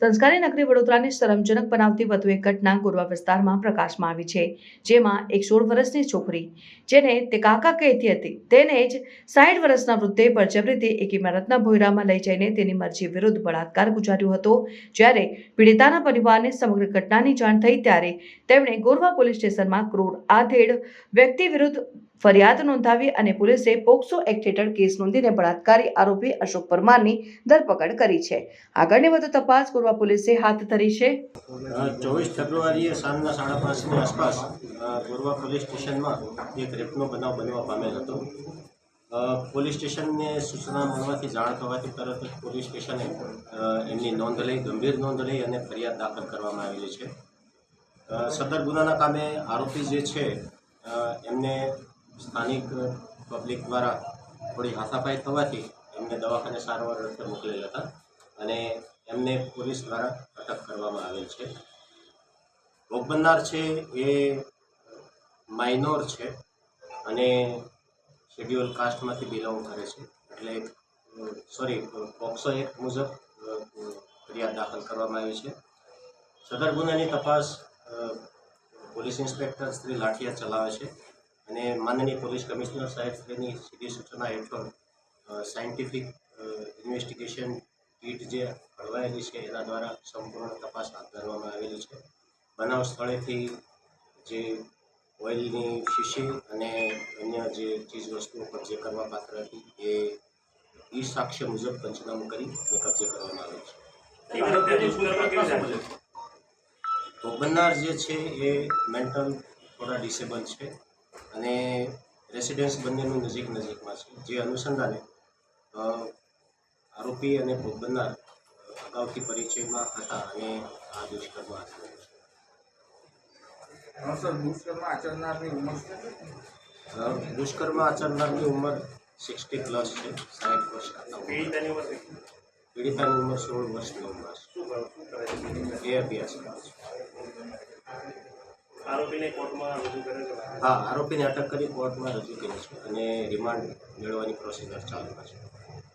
સંસ્કારી નગરી વડોદરાને શરમજનક બનાવતી વધુ એક ઘટના ગોરવા વિસ્તારમાં પ્રકાશમાં આવી છે, જેમાં એક સોળ વર્ષની છોકરી, જેને તે કાકા કહેતી હતી, તેને જ સાઠ વર્ષના વૃદ્ધે બળજબરીથી એક ઇમારતના ભોયરામાં લઈ જઈને તેની મરજી વિરુદ્ધ બળાત્કાર ગુજાર્યો હતો. જ્યારે પીડિતાના પરિવારને સમગ્ર ઘટનાની જાણ થઈ ત્યારે તેમણે ગોરવા પોલીસ સ્ટેશનમાં ક્રૂર આધેડ વ્યક્તિ વિરુદ્ધ ફરિયાદ નોંધાવી અને પોલીસે પોક્સો એક્ટ હેઠળ કેસ નોંધીને બળાત્કારી આરોપી અશોક પરમારની ધરપકડ કરી છે. આગળની વધુ તપાસ ગોરવા પોલીસે હાથ ધરી છે. ચોવીસ ફેબ્રુઆરીએ સાંજના સાડા પાંચની આસપાસ ગોરવા પોલીસ સ્ટેશનમાં એક રેપનો બનાવ બનવા પામેલ હતો. પોલીસ સ્ટેશનને સૂચના મળવાથી જાણ થવાથી તરત જ પોલીસ સ્ટેશને એમની નોંધ લઈ, ગંભીર નોંધ લઈ અને ફરિયાદ દાખલ કરવામાં આવેલી છે. સદર ગુનાના કામે આરોપી જે છે એમને સ્થાનિક પબ્લિક દ્વારા થોડી હાથાપાઈ થવાથી એમને દવાખાને સારવાર અર્થે મોકલેલ હતા અને એમને પોલીસ દ્વારા અટક કરવામાં આવેલ છે. ભોગ બનનાર છે એ માઇનોર છે અને શેડ્યુલ કાસ્ટમાંથી બિલોંગ કરે છે. એટલે સોરી પોક્સો એક્ટ મુજબ ફરિયાદ દાખલ કરવામાં આવી છે. સદર ગુનાની તપાસ પોલીસ ઇન્સ્પેક્ટર શ્રી લાઠિયા ચલાવે છે. અને માનનીય પોલીસ કમિશનર સાહેબ શ્રીની સીધી સૂચના હેઠળ સાયન્ટિફિક ઇન્વેસ્ટિગેશન કીટ જે હળવાયેલી છે એના દ્વારા સંપૂર્ણ તપાસ હાથ ધરવામાં આવેલી છે. બનાવ સ્થળેથી જે ઓઇલની શીશી અને અન્ય જે ચીજ વસ્તુઓ કબજે કરવા પાત્ર હતી એ ઈ સાક્ષ્ય મુજબ પંચનામું કરી અને કબજે કરવામાં આવે છે. ભોગવનાર જે છે એ મેન્ટલ થોડા ડિસેબલ છે. અને રેસિડેન્સ બંનેનું નજીક નજીકમાં છે. જે અનુસંધાને આરોપી અને ભોગ બનનાર અગાઉથી પરિચયમાં હતા અને આ દુષ્કર્મ આચર્યું છે. સર દુષ્કર્મ આચરનારની ઉંમર દુષ્કર્મ આચરનારની ઉંમર સિક્સટી પ્લસ છે સાઠ વર્ષ પીડિતાની ઉંમર સોળ વર્ષની ઉંમર એ અભ્યાસ કરે છે. આરોપીને કોર્ટમાં રજૂ કરેલો હા, આરોપીને અટક કરી કોર્ટમાં રજૂ કર્યો છે અને રિમાન્ડ મેળવવાની પ્રોસિજર ચાલુ છે.